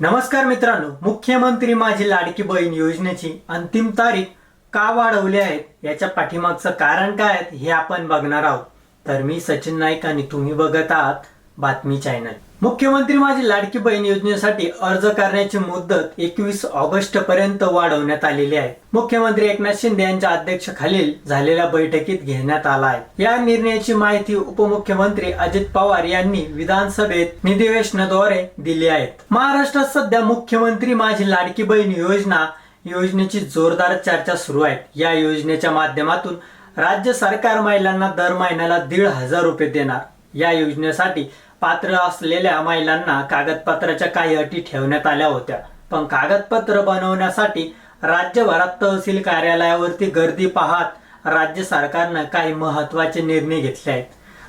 नमस्कार मित्रांनो मुख्यमंत्री माझी लाडकी बहीण योजनेची अंतिम तारीख का वाढवली आहे याच्या पाठीमागचं कारण काय आहे हे आपण बघणार आहोत. तर मी सचिन नाईक आणि तुम्ही बघत आहात बातमी चॅनल मुख्यमंत्री माझी लाडकी बहीण योजनेसाठी अर्ज करण्याची मुदत एकवीस ऑगस्ट पर्यंत वाढवण्यात आलेली आहे. मुख्यमंत्री एकनाथ शिंदे यांच्या अध्यक्षखालील झालेल्या बैठकीत घेण्यात आला आहे. या निर्णयाची माहिती उपमुख्यमंत्री अजित पवार यांनी विधानसभेत निधिवेशनाद्वारे दिली आहेत महाराष्ट्रात सध्या मुख्यमंत्री माझी लाडकी बहीण योजना योजनेची जोरदार चर्चा सुरू आहे. या योजनेच्या माध्यमातून राज्य सरकार महिलांना दर महिन्याला दीड हजार रुपये देणार. या योजनेसाठी पात्र असलेल्या महिलांना कागदपत्राच्या काही अटी ठेवण्यात आल्या होत्या. पण कागदपत्र बनवण्यासाठी राज्यभरात तहसील कार्यालयावरती गर्दी पाहत राज्य सरकारनं काही महत्त्वाचे निर्णय घेतले आहेत.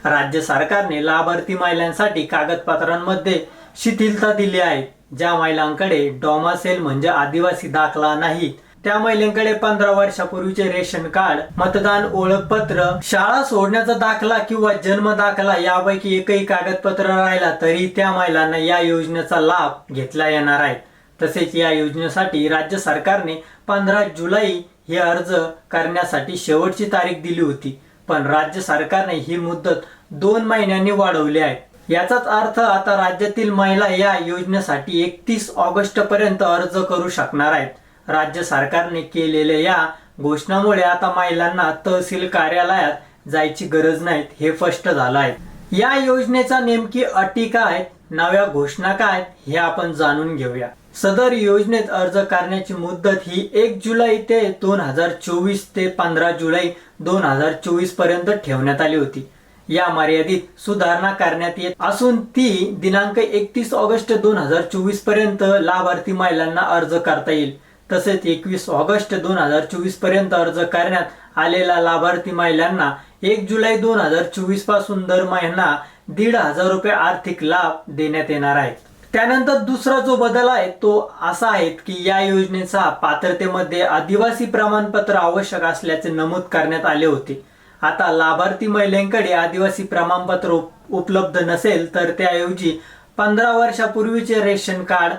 राज्य सरकारने लाभार्थी महिलांसाठी कागदपत्रांमध्ये शिथिलता दिली आहे. ज्या महिलांकडे डॉमासेल म्हणजे आदिवासी दाखला नाही त्या महिलेकडे पंधरा वर्षापूर्वीचे रेशन कार्ड मतदान ओळखपत्र शाळा सोडण्याचा दाखला किंवा जन्म दाखला यापैकी एकही कागदपत्र राहिला तरी त्या महिलांना या योजनेचा लाभ घेतला येणार आहे. तसेच या योजनेसाठी राज्य सरकारने पंधरा जुलै हे अर्ज करण्यासाठी शेवटची तारीख दिली होती. पण राज्य सरकारने ही मुदत दोन महिन्यांनी वाढवली आहे. याचाच अर्थ आता राज्यातील महिला या योजनेसाठी एकतीस ऑगस्ट पर्यंत अर्ज करू शकणार आहेत. राज्य सरकारने केलेल्या या घोषणामुळे आता महिलांना तहसील कार्यालयात जायची गरज नाही हे स्पष्ट झालं आहे. या योजनेचा नेमकी अटी काय नव्या घोषणा काय हे आपण जाणून घेऊया. सदर योजनेत अर्ज करण्याची मुदत ही एक जुलै ते दोन हजार चोवीस ते पंधरा जुलै दोन हजार चोवीसपर्यंत ठेवण्यात आली होती. या मर्यादित सुधारणा करण्यात येत असून ती दिनांक एकतीस ऑगस्ट दोन हजार चोवीसपर्यंत लाभार्थी महिलांना अर्ज करता येईल. तसेच एकवीस ऑगस्ट दोन हजार चोवीसपर्यंत अर्ज करण्यात आलेल्या लाभार्थी महिलांना एक जुलै दोन हजार चोवीसपासून दर महिना दीड हजार रुपये आर्थिक लाभ देण्यात येणार आहे. त्यानंतर दुसरा जो बदल आहे तो असा आहे की या योजनेचा पात्रतेमध्ये आदिवासी प्रमाणपत्र आवश्यक असल्याचे नमूद करण्यात आले होते. आता लाभार्थी महिलांकडे आदिवासी प्रमाणपत्र उपलब्ध नसेल तर त्याऐवजी पंधरा वर्षापूर्वीचे रेशन कार्ड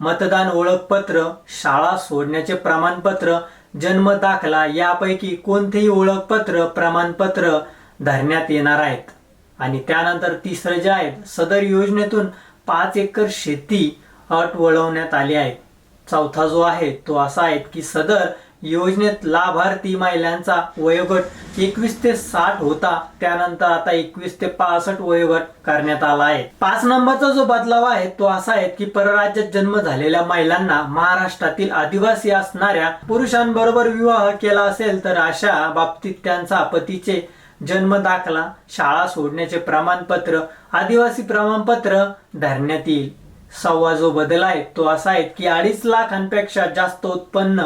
मतदान ओळखपत्र शाळा सोडण्याचे प्रमाणपत्र जन्म दाखला यापैकी कोणतेही ओळखपत्र प्रमाणपत्र धरण्यात येणार आहेत. आणि त्यानंतर तिसरं जे आहेत सदर योजनेतून पाच एकर शेती अट वळवण्यात आली आहे. चौथा जो आहे तो असा आहे की सदर योजनेत लाभार्थी महिलांचा वयोगट एकवीस ते साठ होता. त्यानंतर आता एकवीस ते पासष्ट वयोगट करण्यात आला आहे. पाच नंबरचा जो बदलाव आहे तो असा आहे की परराज्यात जन्म झालेल्या महिलांना महाराष्ट्रातील आदिवासी असणाऱ्या पुरुषांबरोबर विवाह केला असेल तर अशा बाबतीत त्यांचा पतीचे जन्म दाखला. शाळा सोडण्याचे प्रमाणपत्र आदिवासी प्रमाणपत्र धरण्यात येईल. सव्वा जो बदल आहे तो असा आहे की अडीच लाखांपेक्षा जास्त उत्पन्न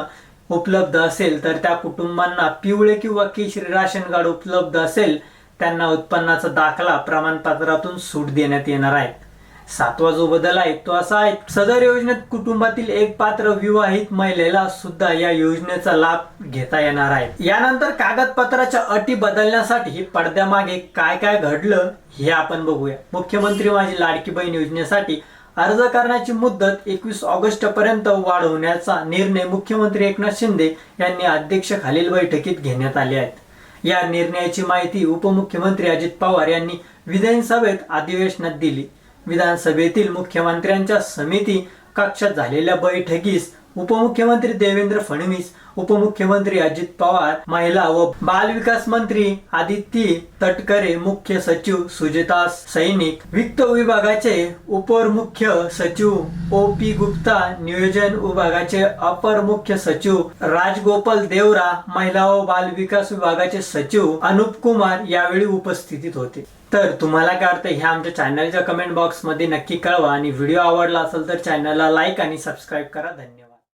उपलब्ध असेल तर त्या कुटुंबांना पिवळे किंवा केशरी राशन कार्ड उपलब्ध असेल त्यांना उत्पन्नाचा दाखला प्रमाणपत्रातून सूट देण्यात येणार आहे. सातवा जो बदल आहे तो असा आहे सदर योजनेत कुटुंबातील एक पात्र विवाहित महिलेला सुद्धा या योजनेचा लाभ घेता येणार आहे. यानंतर कागदपत्राच्या अटी बदलण्यासाठी पडद्यामागे काय काय घडलं हे आपण बघूया. मुख्यमंत्री माझी लाडकी बहीण योजनेसाठी अर्ज करण्याची मुदत एकवीस ऑगस्ट पर्यंत वाढवण्याचा निर्णय मुख्यमंत्री एकनाथ शिंदे यांनी अध्यक्षाखालील बैठकीत घेण्यात आले आहेत. या निर्णयाची माहिती उपमुख्यमंत्री अजित पवार यांनी विधानसभेत अधिवेशनात दिली. विधानसभेतील मुख्यमंत्र्यांच्या समिती कक्षात झालेल्या बैठकीस उपमुख्यमंत्री देवेंद्र फडणवीस उपमुख्यमंत्री अजित पवार महिला व बाल विकास मंत्री आदित्य तटकरे मुख्य सचिव सुजिता सैनिक वित्त विभागाचे उपर मुख्य सचिव ओ पी गुप्ता नियोजन विभागाचे अपर मुख्य सचिव राजगोपाल देवरा महिला व बाल विकास विभागाचे सचिव अनुप कुमार यावेळी उपस्थितीत होते. तर तुम्हाला काय वाटतं ह्या आमच्या चॅनलच्या कमेंट बॉक्समध्ये नक्की कळवा आणि व्हिडिओ आवडला असेल तर चॅनलला लाईक आणि सबस्क्राईब करा. धन्यवाद.